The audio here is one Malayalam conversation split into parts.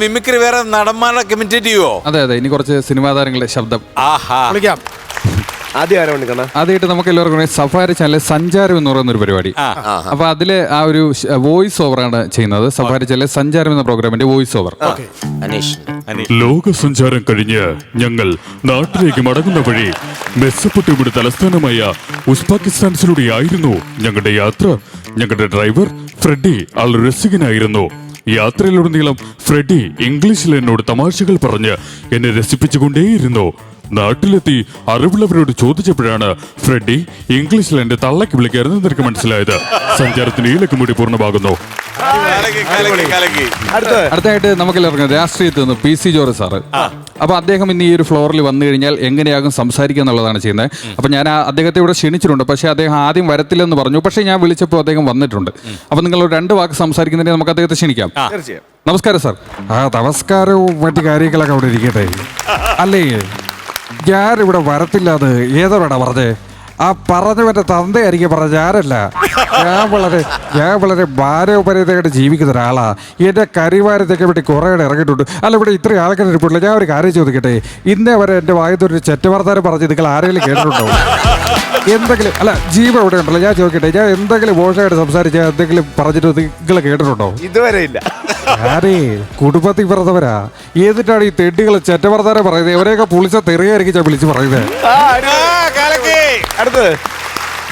മിമിക്രി വേറെ നടന്മാരെ കമ്മിറ്റേറ്റ് ചെയ്യുവോ? അതെ അതെ ഇനി കുറച്ച് സിനിമാ താരങ്ങളുടെ ശബ്ദം. ആഹാ. വിളിക്കാം. ആദ്യം ആദ്യമായിട്ട് നമുക്ക് എല്ലാവർക്കും അറിയാം സഫാരി ചാനലിൽ സഞ്ചാരം എന്ന് പറയുന്ന ഒരു പരിപാടി. അപ്പൊ അതിലെ ആ ഒരു വോയിസ് ഓവർ ആണ് ചെയ്യുന്നത്. സഫാരി ചാനലിൽ സഞ്ചാരം എന്ന പ്രോഗ്രാമിന്റെ വോയിസ് ഓവർ അനീഷ്. ലോകസഞ്ചാരം കഴിഞ്ഞ് ഞങ്ങൾ നാട്ടിലേക്ക് മടങ്ങുന്ന വഴി മെസ്സപ്പൊട്ടിയുടെ തലസ്ഥാനമായ ഉസ്ബാക്കിസ്ഥാൻസിലൂടെയായിരുന്നു ഞങ്ങളുടെ യാത്ര. ഞങ്ങളുടെ ഡ്രൈവർ ഫ്രെഡി ആൾ രസികനായിരുന്നു യാത്രയിലുടനീളം ഫ്രെഡി ഇംഗ്ലീഷിൽ എന്നോട് തമാശകൾ പറഞ്ഞ് എന്നെ രസിപ്പിച്ചുകൊണ്ടേയിരുന്നു. നാട്ടിലെത്തി അറിവുള്ളവരോട് ചോദിച്ചപ്പോഴാണ് ഫ്രെഡി ഇംഗ്ലീഷിൽ എന്റെ തള്ളക്ക് വിളിക്കാരെന്ന് നിനക്ക് മനസ്സിലായത്. സഞ്ചാരത്തിന് ഈ കൂടി പൂർണമാകുന്നു. അടുത്തായിട്ട് നമുക്ക് എല്ലാവർക്കും രാഷ്ട്രീയത്തിൽ നിന്ന് പി സി ജോർജ് സാറ്. അപ്പൊ അദ്ദേഹം ഇന്ന് ഈ ഒരു ഫ്ലോറിൽ വന്നു കഴിഞ്ഞാൽ എങ്ങനെയാകും സംസാരിക്കുക എന്നുള്ളതാണ് ചെയ്യുന്നത്. അപ്പൊ ഞാൻ അദ്ദേഹത്തെ ഇവിടെ ക്ഷണിച്ചിട്ടുണ്ട്. പക്ഷെ അദ്ദേഹം ആദ്യം വരത്തില്ലെന്ന് പറഞ്ഞു. പക്ഷെ ഞാൻ വിളിച്ചപ്പോൾ അദ്ദേഹം വന്നിട്ടുണ്ട്. അപ്പൊ നിങ്ങൾ രണ്ട് വാക്ക് സംസാരിക്കുന്നതിന് നമുക്ക് അദ്ദേഹത്തെ ക്ഷണിക്കാം. നമസ്കാരം സാർ. ആ നമസ്കാരവും മറ്റു കാര്യങ്ങളൊക്കെ അവിടെ ഇരിക്കട്ടെ. അല്ലേ? ഞാൻ ഇവിടെ വരത്തില്ലാന്ന് ഏതോടാ പറഞ്ഞേ? ആ പറഞ്ഞവന്റെ തന്തയായിരിക്കും പറഞ്ഞ ഞാനല്ല. ഞാൻ വളരെ ഞാൻ വളരെ ഭാരോപരിതയായിട്ട് ജീവിക്കുന്ന ഒരാളാ. എന്റെ കരിവാരത്തേക്ക് വേണ്ടി കുറേ ഇറങ്ങിയിട്ടുണ്ട്. അല്ല ഇവിടെ ഇത്രയും ആൾക്കാർ ഇരിപ്പില്ല ഞാൻ ഒരു കാര്യം ചോദിക്കട്ടെ? ഇന്നേ വരെ എന്റെ വായത്തൊരു ചെറ്റവർത്താനം പറഞ്ഞ് നിങ്ങൾ ആരെങ്കിലും കേട്ടിട്ടുണ്ടോ? എന്തെങ്കിലും അല്ല ജീവ ഇവിടെ ഉണ്ടല്ലോ? ഞാൻ ചോദിക്കട്ടെ? ഞാൻ എന്തെങ്കിലും മോശമായിട്ട് സംസാരിച്ചാൽ എന്തെങ്കിലും പറഞ്ഞിട്ട് നിങ്ങൾ കേട്ടിട്ടുണ്ടോ? ഇതുവരെ ഇല്ല. കുടുംബത്തിൽ പറഞ്ഞവരാ ഏതിട്ടാണ് ഈ തെട്ടികളെ ചെറ്റവർത്താനെ പറയുന്നത്? ഇവരെയൊക്കെ പുളിച്ച തെറിയായിരിക്കും വിളിച്ച് പറയുന്നത്. അടുത്തത്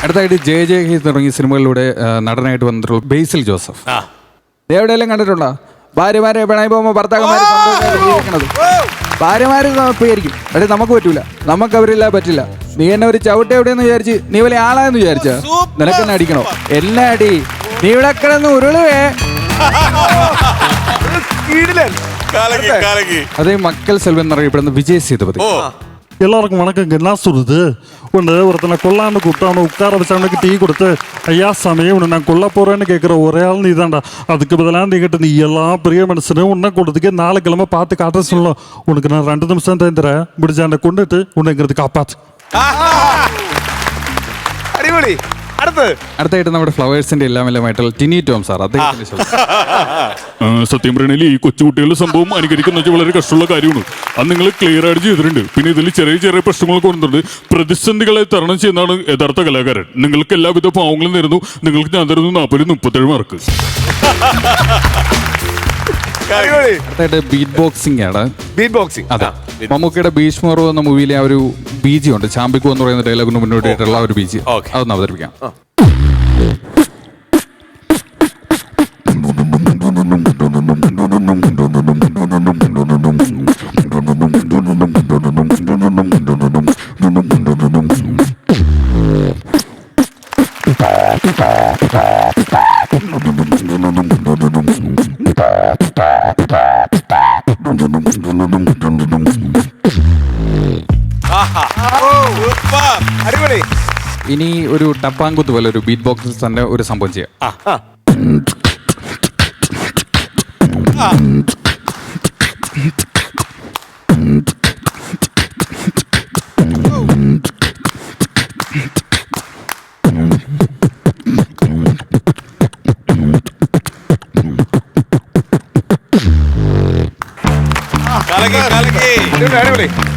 അടുത്തായിട്ട് ജയ ജയ ഹി തുടങ്ങിയ സിനിമകളിലൂടെ നടനായിട്ട് വന്നിട്ടുള്ള ബേസിൽ ജോസഫ്. ആ. ദേ എവിടെയെല്ലാം കണ്ടിട്ടുണ്ടോ? ഭാര്യമാരെ പിണായി പോകുമ്പോൾ ഭർത്താക്കന്മാര് സന്തോഷമായിട്ട് ജീവിക്കണത് ഭാര്യമാര് പേരിക്കും എടേ നമുക്ക് പറ്റൂല. നമുക്ക് അവരില്ല പറ്റില്ല. നീ എന്നെ ഒരു ചവിട്ട് എവിടെയെന്ന് വിചാരിച്ച് നീ വലിയ ആളാന്ന് വിചാരിച്ച? നിനക്കെന്നെ അടിക്കണോ എന്നെ അടിക്കണോ? എല്ലാം അടി. നീ ഇവിടെ കിടന്ന് ഉരുളുവേ. കീഴിലൻ കലക്കി കലക്കി അതേ മക്കൾ സെൽവൻ എന്നറിയപ്പെടുന്ന விஜய் சேதுபதி ஓ எல்லாருக்கும் வணக்கங்க என்ன சொல்றது ஒன்று ஒருத்தனை கொல்லான்னு கூப்பிட்டு அவனை உட்கார வச்சு அவனுக்கு டீ கொடுத்து ஐயா சமயம் உன்னை நான் கொல்ல போறேன்னு கேட்குற ஒரே ஆள் நீ தான்டா அதுக்கு பதிலாக நீ கிட்ட நீ எல்லாம் பெரிய மனுஷனு உன்னை கொடுத்துக்கு நாலு கிழமை பார்த்து காட்ட சொல்லணும் உனக்கு நான் ரெண்டு நிமிஷம் தந்துறேன் முடிஞ்ச என்னை கொண்டுட்டு உன்னைங்கிறது காப்பாத்து അടിപൊളി അടുത്തത് അടുത്തായിട്ട് നമ്മുടെ ഫ്ലവേഴ്സിന്റെ എല്ലാം എല്ലാമായിട്ടുള്ള ടിനി ടോം സാർ അദ്ദേഹത്തിന്റെ ശബ്ദം. സത്യം പറയണേൽ ഈ കൊച്ചുകുട്ടികളുടെ സംഭവം അനുകരിക്കുന്ന വെച്ചാൽ വളരെ കഷ്ടമുള്ള കാര്യമാണ്. അത് നിങ്ങൾ ക്ലിയർ ആയിട്ട് ചെയ്തിട്ടുണ്ട്. പിന്നെ ഇതിൽ ചെറിയ ചെറിയ പ്രശ്നങ്ങളൊക്കെ കൊണ്ടുണ്ട് പ്രതിസന്ധികളെ തരണം ചെയ്യുന്നതാണ് യഥാർത്ഥ കലാകാരൻ. നിങ്ങൾക്ക് എല്ലാവിധ പാവങ്ങളും നേരുന്നു നിങ്ങൾക്ക് ഞാൻ തരുന്നു നാൽപ്പത് മുപ്പത്തേഴ് മാർക്ക് അടുത്തായിട്ട് ബീറ്റ് ബോക്സിംഗ് ആണ്. ബീറ്റ് ബോക്സിംഗ് അതെ മമ്മൂക്കയുടെ ഭീഷ്മറു എന്ന മൂവിയിലെ ആ ഒരു ബീജി ഉണ്ട്. ചാമ്പിക്കു എന്ന് പറയുന്ന ഡയലോഗിന് മുന്നോട്ടായിട്ടുള്ള ഒരു ബീജി. ഓക്കേ. അതൊന്ന് അവതരിപ്പിക്കാം. അടിപൊളി. ഇനി ഒരു ടപ്പാങ്കുത്ത് പോലെ ഒരു ബീറ്റ് ബോക്സിൽ തന്നെ ഒരു സംഭവം ചെയ്യാം. ആ.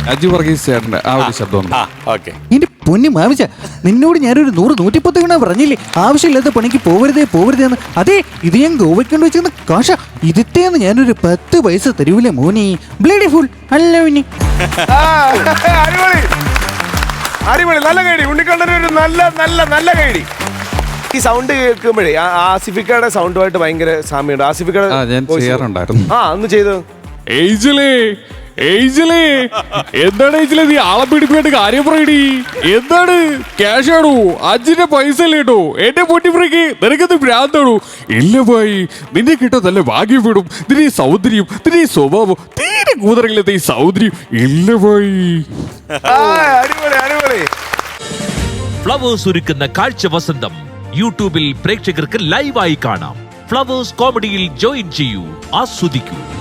അജു വർഗീസ് ചേട്ടന്റെ ആ ഒരു ശബ്ദം ആ ഓക്കെ. എന്റെ പൊന്നി മാമിച്ച നിന്നോട് ഞാനൊരു നൂറ് നൂറ്റിപ്പത്ത് വീണ പറഞ്ഞില്ലേ? ആവശ്യമില്ലാത്ത പണിക്ക് പോവരുതേ പോവരുതേ എന്ന്. അതെ ഇത് ഞാൻ ഗോവയ്ക്കൊണ്ട് വെച്ചെന്ന് വെച്ചിരുന്ന കാശ. ഇതിത്തേന്ന് ഞാനൊരു പത്ത് പൈസ തരൂലേ മോനെ. ബ്ലേഡി ഫുൾ അല്ല പിന്നെ. അടിപൊളി. നല്ല കൈഡി. ഉണ്ണിക്കണ്ണന് ഒരു നല്ല നല്ല നല്ല കൈഡി. ഈ സൗണ്ട് കേൾക്കുമ്പോഴേ ആ- ആസിഫിക്കയുടെ സൗണ്ടുമായിട്ട് ഭയങ്കര സാമ്യമുണ്ട്. ആസിഫിക്കയുടെ ആ അന്ന് ചെയ്തു? ഏയ്ജലേ ഏയ്ജലേ. എന്താണ് ഏയ്ജലേ നീ ആളെ പിടിപ്പിട്ട് കാര്യം പറയടി? എന്താണ്? ക്യാഷ് ആണോ? അഞ്ചിന്റെ പൈസ അല്ലേ കേട്ടോ? എന്റെ പൊട്ടിപ്പുറയ്ക്ക് നിനക്കത് ഭ്രാന്താണോ? ഇല്ല ഭായി നിന്നെ കിട്ടാൻ നല്ല ഭാഗ്യം വിടും നിന്റെ സൗന്ദര്യം നിന്റെ സ്വഭാവം തീരെ കൂതറയില്ലാത്ത ഈ സൗന്ദര്യം. ഇല്ല ഭായി. ഫ്ലവേഴ്സ് ഒരുക്കുന്ന കാഴ്ച വസന്തം. യൂട്യൂബിൽ പ്രേക്ഷകർക്ക് ലൈവായി കാണാം. ഫ്ലവേഴ്സ് കോമഡിയിൽ ജോയിൻ ചെയ്യൂ ആസ്വദിക്കൂ.